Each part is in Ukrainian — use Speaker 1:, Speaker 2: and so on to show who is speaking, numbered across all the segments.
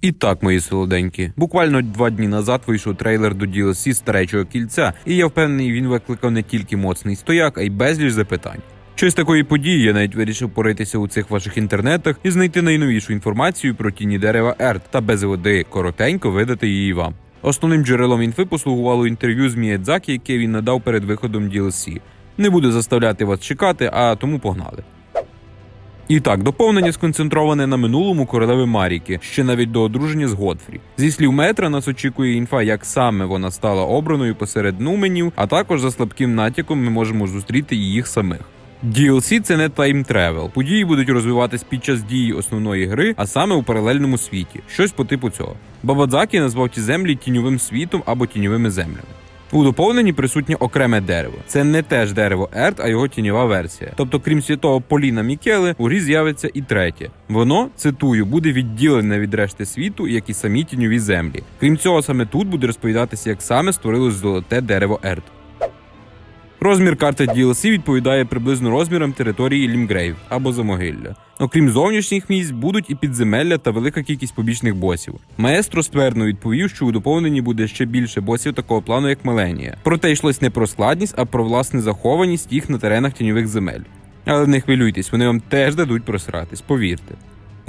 Speaker 1: І так, мої солоденькі, буквально два дні назад вийшов трейлер до DLC старечого кільця, і я впевнений, він викликав не тільки моцний стояк, а й безліч запитань. Щось такої події я навіть вирішив поритися у цих ваших інтернетах і знайти найновішу інформацію про тіні дерева Ерт та без води коротенько видати її вам. Основним джерелом інфи послугувало інтерв'ю з Міядзакі, яке він надав перед виходом DLC. Не буду заставляти вас чекати, а тому погнали. І так, доповнення сконцентроване на минулому королеви Маріки, ще навіть до одруження з Годфрі. Зі слів метра нас очікує інфа, як саме вона стала обраною посеред нуменів, а також за слабким натяком ми можемо зустріти їх самих. DLC – це не тайм тревел. Події будуть розвиватись під час дії основної гри, а саме у паралельному світі. Щось по типу цього. Бабадзакі назвав ті землі тіньовим світом або тіньовими землями. У доповненні присутнє окреме дерево. Це не теж дерево Ерт, а його тіньова версія. Тобто, крім святого Поліна Мікели, у грі з'явиться і третє. Воно, цитую, буде відділене від решти світу, як і самі тіньові землі. Крім цього, саме тут буде розповідатися, як саме створилось золоте дерево Ерт. Розмір карти DLC відповідає приблизно розмірам території Лімгрейв або Замогилля. Окрім зовнішніх місць, будуть і підземелля та велика кількість побічних босів. Маестро ствердно відповів, що у доповненні буде ще більше босів такого плану, як Меленія. Проте йшлось не про складність, а про власне захованість їх на теренах тіньових земель. Але не хвилюйтесь, вони вам теж дадуть просратись, повірте.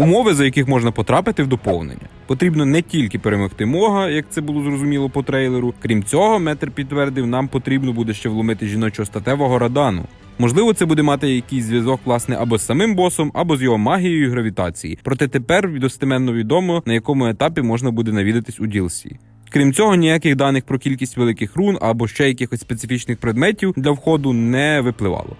Speaker 1: Умови, за яких можна потрапити в доповнення. Потрібно не тільки перемогти мога, як це було зрозуміло по трейлеру. Крім цього, метр підтвердив, нам потрібно буде ще вломити жіночого статевого радану. Можливо, це буде мати якийсь зв'язок власне або з самим босом, або з його магією гравітації. Проте тепер достеменно відомо, на якому етапі можна буде навідатись у DLC. Крім цього, ніяких даних про кількість великих рун або ще якихось специфічних предметів для входу не випливало.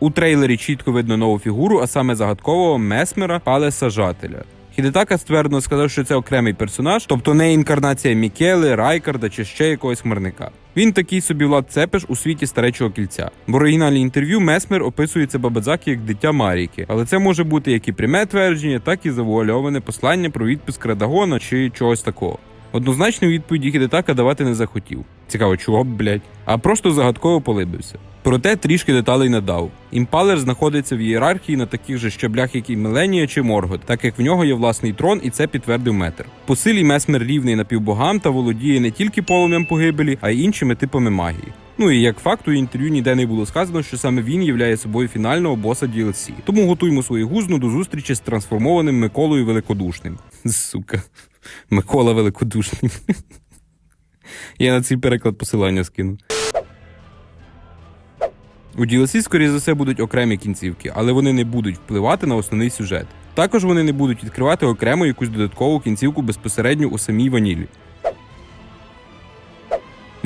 Speaker 1: У трейлері чітко видно нову фігуру, а саме загадкового месмера Палеса Жателя. Хідетака ствердно сказав, що це окремий персонаж, тобто не інкарнація Мікели, Райкарда чи ще якогось хмарника. Він такий собі Влад Цепеш у світі старечого кільця. В оригінальній інтерв'ю Месмер описується Бабадзакі як дитя Маріки, але це може бути як і пряме твердження, так і завуальоване послання про відпуск Радагона чи чогось такого. Однозначної відповіді Хідетака давати не захотів. Цікаво, чого б, блять, а просто загадково полибився. Проте трішки деталей надав. Імпалер знаходиться в ієрархії на таких же щаблях, як і Меленія чи Моргот, так як в нього є власний трон, і це підтвердив метр. По силі Месмер рівний напівбогам та володіє не тільки полум'ям погибелі, а й іншими типами магії. Ну і як факт, у інтерв'ю ніде не було сказано, що саме він являє собою фінального боса DLC. Тому готуємо свою гузну до зустрічі з трансформованим Миколою Великодушним. Сука, Микола Великодушний. Я на цей переклад посилання скину. У DLC, скоріше за все, будуть окремі кінцівки, але вони не будуть впливати на основний сюжет. Також вони не будуть відкривати окремо якусь додаткову кінцівку безпосередньо у самій ванілі.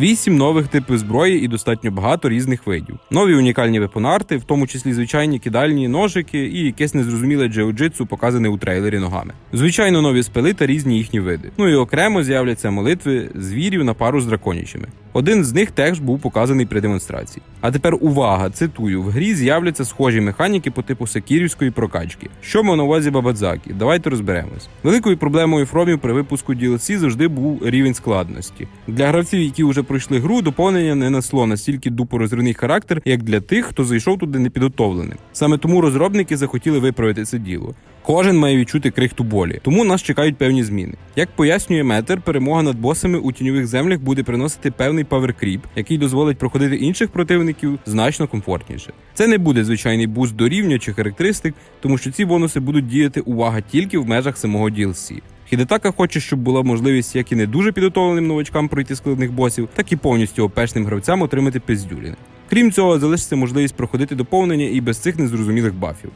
Speaker 1: Вісім нових типів зброї і достатньо багато різних видів. Нові унікальні вепонарти, в тому числі звичайні кидальні ножики і якесь незрозуміле джиу-джитсу, показане у трейлері ногами. Звичайно, нові спили та різні їхні види. Ну і окремо з'являться молитви звірів на пару з драконячими. Один з них теж був показаний при демонстрації. А тепер увага, цитую: в грі з'являться схожі механіки по типу секірівської прокачки. Що мав на увазі Бабадзакі? Давайте розберемось. Великою проблемою фромів при випуску DLC завжди був рівень складності. Для гравців, які вже пройшли гру, доповнення не несло настільки дупорозривний характер, як для тих, хто зайшов туди непідготовленим. Саме тому розробники захотіли виправити це діло. Кожен має відчути крихту болі, тому нас чекають певні зміни. Як пояснює метр, перемога над босами у тіньових землях буде приносити певний паверкріп, який дозволить проходити інших противників значно комфортніше. Це не буде звичайний буст до рівня чи характеристик, тому що ці бонуси будуть діяти увага тільки в межах самого DLC. Хідетака хоче, щоб була можливість як і не дуже підготовленим новачкам пройти складних босів, так і повністю опешним гравцям отримати пиздюліни. Крім цього, залишиться можливість проходити доповнення і без цих незрозумілих бафів.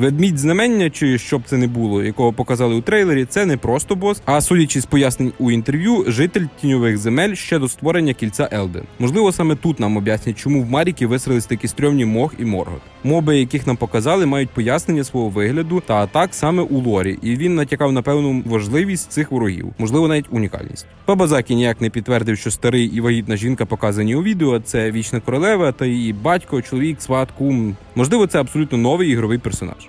Speaker 1: Ведмідь знамення, чи що б це не було, якого показали у трейлері, це не просто бос, а судячи з пояснень у інтерв'ю, житель тіньових земель ще до створення кільця Елден. Можливо, саме тут нам об'яснять, чому в Маріки висрались такі стрьомні мох і моргот. Моби, яких нам показали, мають пояснення свого вигляду та атак саме у лорі, і він натякав на певну важливість цих ворогів, можливо, навіть унікальність. Бабазакі ніяк не підтвердив, що старий і вагітна жінка показані у відео. Це вічна королева та її батько, чоловік, сват, кум. Можливо, це абсолютно новий ігровий персонаж.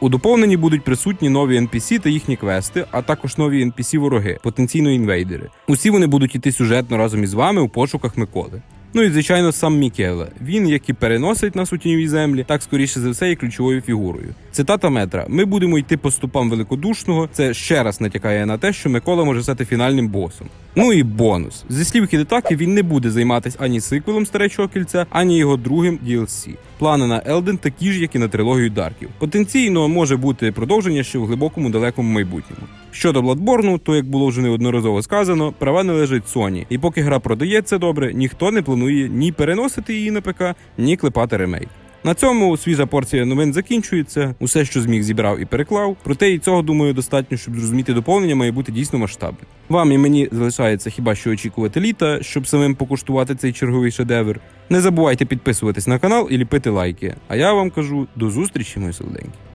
Speaker 1: У доповненні будуть присутні нові NPC та їхні квести, а також нові NPC-вороги, потенційно інвейдери. Усі вони будуть іти сюжетно разом із вами у пошуках Миколи. Ну і звичайно, сам Мікеле. Він, як і переносить нас у тіньові землі, так скоріше за все є ключовою фігурою. Цитата метра: ми будемо йти по стопам великодушного. Це ще раз натякає на те, що Микола може стати фінальним босом. Ну і бонус. Зі слів Хідетаки, він не буде займатися ані сиквелом старечого кільця, ані його другим DLC. Плани на Елден такі ж, як і на трилогію Дарків. Потенційно може бути продовження ще в глибокому далекому майбутньому. Щодо Бладборну, то як було вже неодноразово сказано, права належать Sony. І поки гра продається добре, ніхто не планує ні переносити її на ПК, ні клепати ремейк. На цьому свіжа порція новин закінчується. Усе, що зміг, зібрав і переклав. Проте і цього думаю достатньо, щоб зрозуміти доповнення має бути дійсно масштабним. Вам і мені залишається хіба що очікувати літа, щоб самим покуштувати цей черговий шедевр. Не забувайте підписуватись на канал і ліпити лайки. А я вам кажу до зустрічі, мої солоденькі.